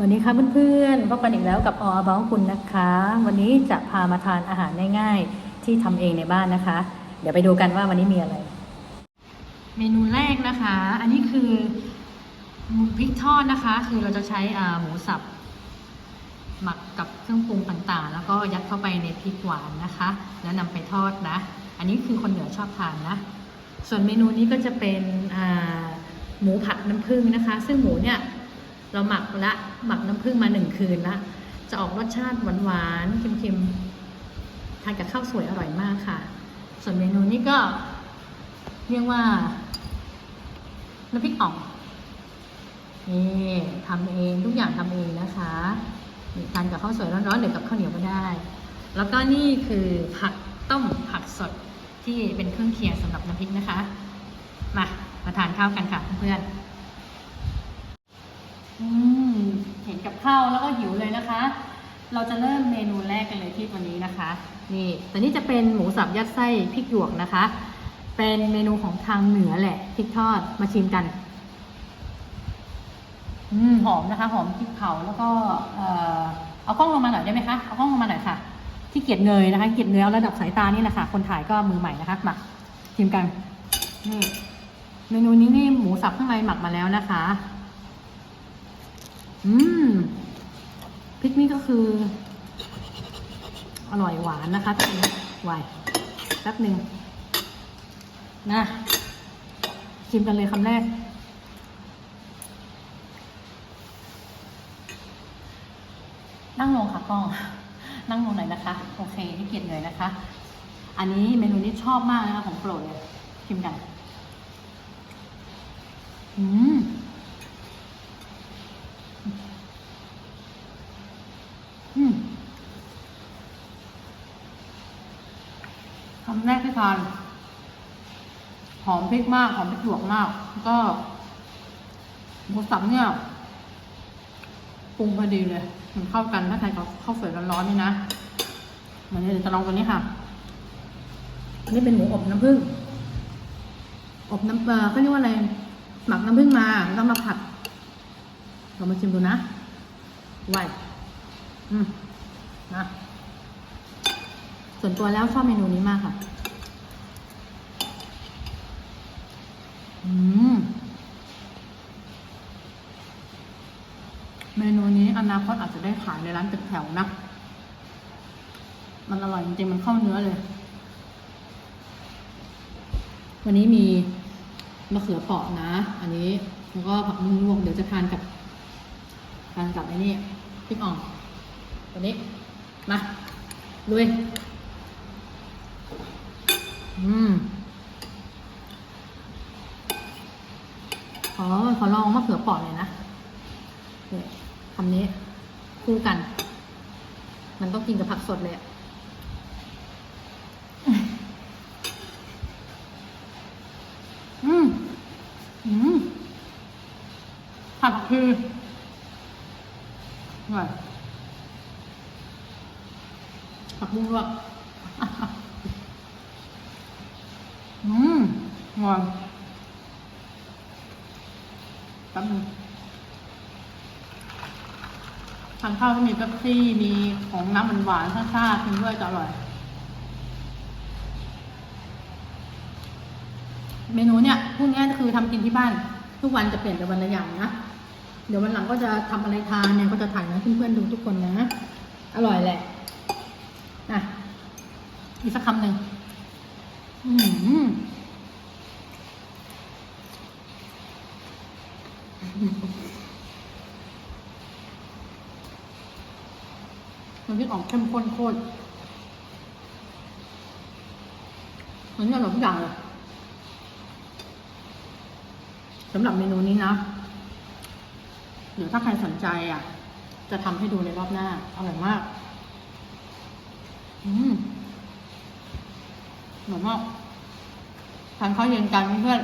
วันนี้ค่ะเพื่อนๆพบกันอีกแล้วกับออบ้องคุณนะคะ วันนี้จะพามาทานอาหารง่ายๆ ที่ทำเองในบ้านนะคะ เดี๋ยวไปดูกันว่าวันนี้มีอะไร เมนูแรกนะคะ อันนี้คือหมูพริกทอดนะคะ คือเราจะใช้หมูสับ หมักกับเครื่องปรุงต่างๆ แล้วก็ยัดเข้าไปในพริกหวานนะคะ แล้วนำไปทอดนะ อันนี้คือคนเหนือชอบทานนะ ส่วนเมนูนี้ก็จะเป็นหมูผัดน้ำผึ้งนะคะ ซึ่งหมูเนี่ย เราหมักละหมักน้ำผึ้งมาหนึ่งคืนละจะออกรสชาติหวานๆเค็มๆทานกับข้าวสวยอร่อยมากค่ะ ส่วนเมนูนี้ก็เรียกว่าน้ำพริกอ่องนี่ทำเองทุกอย่างทำเองนะคะทานกับข้าวสวยร้อนๆหรือกับข้าวเหนียวก็ได้ แล้วก็นี่คือผักต้มผักสดที่เป็นเครื่องเคียงสำหรับน้ำพริกนะคะ มามาทานข้าวกันค่ะเพื่อนๆ อืมเห็นกับข้าวแล้วก็หิวเลยนะคะ เราจะเริ่มเมนูแรกกันเลยที่ตัวนี้นะคะ นี่แต่นี่จะเป็นหมูสับยัดไส้พริกหยวกนะคะ เป็นเมนูของทางเหนือแหละพริกทอดมาชิมกัน อืมหอมนะคะ หอมพริกเผาแล้วก็เอ่อเอากล้องลงมาหน่อยได้ไหมคะเอากล้องลงมาหน่อยค่ะที่เกียจเงยนะคะเกียจเงยเอาระดับสายตานี่แหละค่ะคนถ่ายก็มือใหม่นะคะมาชิมกันนี่เมนูนี้นี่หมูสับข้างในหมักมาแล้วนะคะ อืมพริกนี่ก็คือ อร่อยหวานนะคะตัวนี้ไวแป๊บหนึ่งนะชิมกันเลยคำแรก นั่งลงค่ะกล้อง นั่งลงหน่อยนะคะ โอเคที่เกียรติเลยนะคะ อันนี้เมนูนี้ชอบมากนะคะของโปรดเลยชิมกัน อืม อืม คำแรกที่ทาน หอมพริกมาก หอมพริกหยวกมาก แล้วก็ หมูสับเนี่ยปรุงพอดีเลย มันเข้ากันถ้าใครเขาข้าวสวยร้อนๆนี่นะเหมือนเดี๋ยวจะลองตัวนี้ค่ะนนี้เป็นหมูอบน้ำผึ้ง อบน้ำเอ่อเขาเรียกว่าอะไร หมักน้ำผึ้งมาแล้วมาผัด เรามาชิมดูนะไวอืมนะ ส่วนตัวแล้วชอบเมนูนี้มากค่ะ อืม เมนูนี้อนาคตอาจจะได้ขายในร้านตึกแถวนะ มันอร่อยจริงๆ มันเข้าเนื้อเลย วันนี้มีมะเขือเปราะนะ อันนี้ แล้วก็ผักมุ้งลวก เดี๋ยวจะทานกับ ทานกับไอ้นี่พริกอ่องตัวนี้ มาลุย อืมขอขอลองมะเขือเปราะเลยนะเนี่ยคำนี้คู่กัน มันต้องกินกับผักสดเลยอะอืม อืมผัดผักคืออร่อยผักบุ้งลวก อืม อร่อยแป๊บนึงทานข้าวก็มีเป๊ปซี่ มีของน้ำหวานๆซ่าๆกินด้วยจะอร่อย เมนูเนี่ยพวกนี้คือทำกินที่บ้าน ทุกวันจะเปลี่ยนแต่วันละอย่างนะ เดี๋ยววันหลังก็จะทำอะไรทานเนี่ยก็จะถ่ายให้เพื่อนๆดูทุกคนนะ อร่อยแหละนะอีกสักคำหนึ่งอืม มันพริกออกเข้มข้นโคตรมันอร่อยทุกอย่างเลยสำหรับเมนูนี้นะ เดี๋ยวถ้าใครสนใจอะ จะทำให้ดูในรอบหน้า อร่อยมาก อืมอร่อยมากทานข้าวเย็นกันเพื่อน